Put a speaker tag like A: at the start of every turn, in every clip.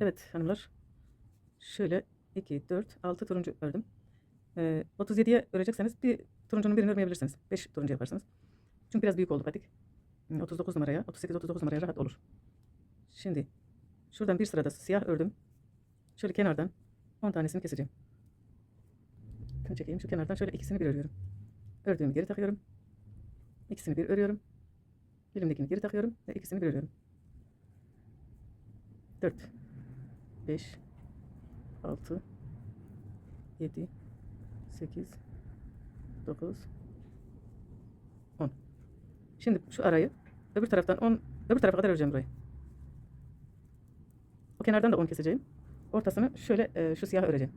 A: Evet hanımlar. Şöyle 2, 4, 6 turuncu ördüm. Ee, 37'ye örecekseniz bir turuncunun birini örmeyebilirsiniz. 5 turuncu yaparsınız. Çünkü biraz büyük oldu patik. Hmm, 39 numaraya, 38, 39 numaraya rahat olur. Şimdi şuradan bir sırada siyah ördüm. Şöyle kenardan 10 tanesini keseceğim. Şunu çekeyim. Şu kenardan şöyle ikisini bir örüyorum. Ördüğümü geri takıyorum. İkisini bir örüyorum. Elimdekini geri takıyorum ve ikisini bir örüyorum. 4 5 6 7 8 9 10 Şimdi şu arayı öbür taraftan 10 öbür tarafa kadar öreceğim burayı. O kenardan da 10 keseceğim. Ortasını şöyle e, şu siyah öreceğim.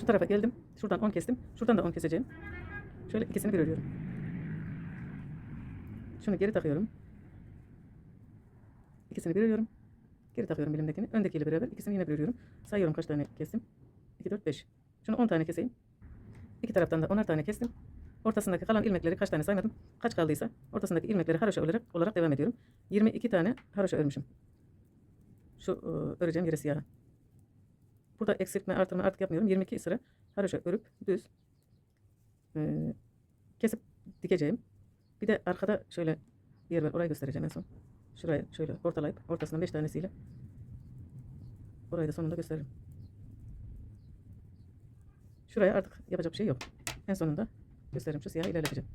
A: Şu tarafa geldim. Şuradan 10 kestim. Şuradan da 10 keseceğim. Şöyle ikisini bir örüyorum. Şunu geri takıyorum. İkisini bir örüyorum. Geri takıyorum elimdekini. Öndekiyle beraber ikisini yine bir örüyorum. Sayıyorum kaç tane kestim. 2, 4, 5. Şunu 10 tane keseyim. İki taraftan da 10'ar tane kestim. Ortasındaki kalan ilmekleri kaç tane saymadım. Kaç kaldıysa ortasındaki ilmekleri haroşa olarak, olarak devam ediyorum. 22 tane haroşa örmüşüm. Şu e, öreceğim yere siyah. Burada eksiltme artırma artık yapmıyorum. 22 sıra haroşa örüp düz e, kesip dikeceğim. Bir de arkada şöyle bir yer var. Orayı göstereceğim en son. Şurayı şöyle ortalayıp ortasından 5 tanesiyle orayı da sonunda gösteririm. Şuraya artık yapacak bir şey yok. En sonunda gösteririm. Şu siyahı ilerleteceğim.